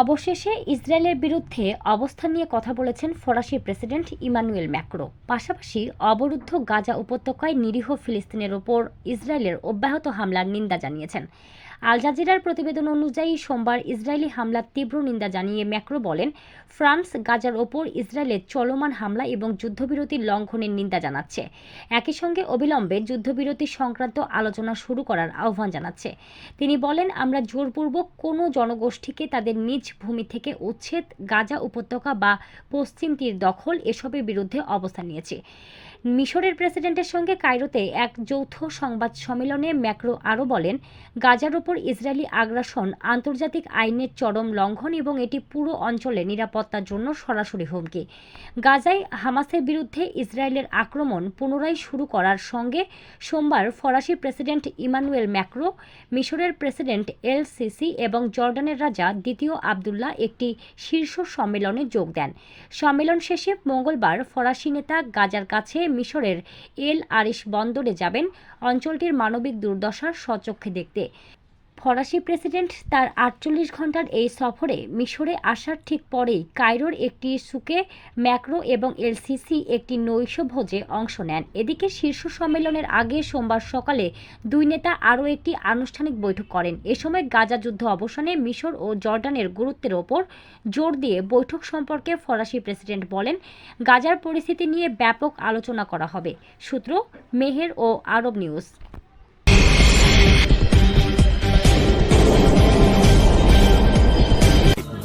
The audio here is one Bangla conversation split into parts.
অবশেষে ইসরায়েলের বিরুদ্ধে অবস্থান নিয়ে কথা বলেছেন ফরাসি প্রেসিডেন্ট ইমানুয়েল ম্যাক্রো। পাশাপাশি অবরুদ্ধ গাজা উপত্যকায় নিরীহ ফিলিস্তিনের ওপর ইসরায়েলের অব্যাহত হামলার নিন্দা জানিয়েছেন। আল জাজিরার প্রতিবেদন অনুযায়ী সোমবার ইসরায়েলি হামলার তীব্র নিন্দা জানিয়ে ম্যাক্রো বলেন, ফ্রান্স গাজার ওপর ইসরায়েলের চলমান হামলা এবং যুদ্ধবিরতির লঙ্ঘনের নিন্দা জানাচ্ছে। একই সঙ্গে অবিলম্বে যুদ্ধবিরতি সংক্রান্ত আলোচনা শুরু করার আহ্বান জানাচ্ছে। তিনি বলেন, আমরা জোরপূর্বক কোনো জনগোষ্ঠীকে তাদের নিজ ভূমি থেকে উচ্ছেদ, গাজা উপত্যকা বা পশ্চিম তীর দখল এসবের বিরুদ্ধে অবস্থান নিয়েছি। মিশরের প্রেসিডেন্টের সঙ্গে কায়রোতে এক যৌথ সংবাদ সম্মেলনে ম্যাক্রো আরও বলেন, গাজার ওপর ইসরায়েলি আগ্রাসন আন্তর্জাতিক আইনের চরম লঙ্ঘন এবং এটি পুরো অঞ্চলে নিরাপত্তার জন্য সরাসরি হুমকি। গাজায় হামাসের বিরুদ্ধে ইসরায়েলের আক্রমণ পুনরায় শুরু করার সঙ্গে সোমবার ফরাসি প্রেসিডেন্ট ইমানুয়েল ম্যাক্রো, মিশরের প্রেসিডেন্ট এল সিসি এবং জর্ডানের রাজা দ্বিতীয় আবদুল্লাহ একটি শীর্ষ সম্মেলনে যোগ দেন। সম্মেলন শেষে মঙ্গলবার ফরাসি নেতা গাজার কাছে মিশরের এল আরিশ বন্দরে যাবেন। অঞ্চলটির মানবিক দুর্দশার স্বচক্ষে দেখতে। ফরাসি প্রেসিডেন্ট তার আটচল্লিশ ঘণ্টার এই সফরে মিশরে আসার ঠিক পরেই কায়রোর একটি সুকে, ম্যাক্রো এবং এলসিসি একটি নৈশ ভোজে অংশ নেন। এদিকে শীর্ষ সম্মেলনের আগে সোমবার সকালে দুই নেতা আরও একটি আনুষ্ঠানিক বৈঠক করেন। এ সময় গাজা যুদ্ধ অবসানে মিশর ও জর্ডানের গুরুত্বের ওপর জোর দিয়ে বৈঠক সম্পর্কে ফরাসি প্রেসিডেন্ট বলেন, গাজার পরিস্থিতি নিয়ে ব্যাপক আলোচনা করা হবে। সূত্র, Mehr O Arab News.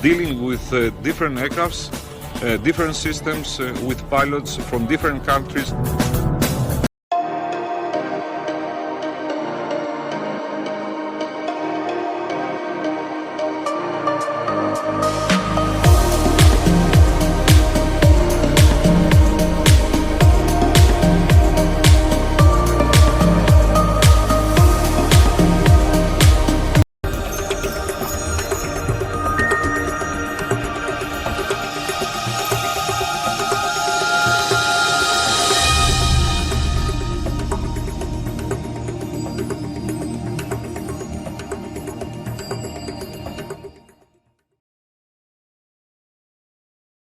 Dealing with uh, different aircrafts, uh, different systems, uh, with pilots from different countries.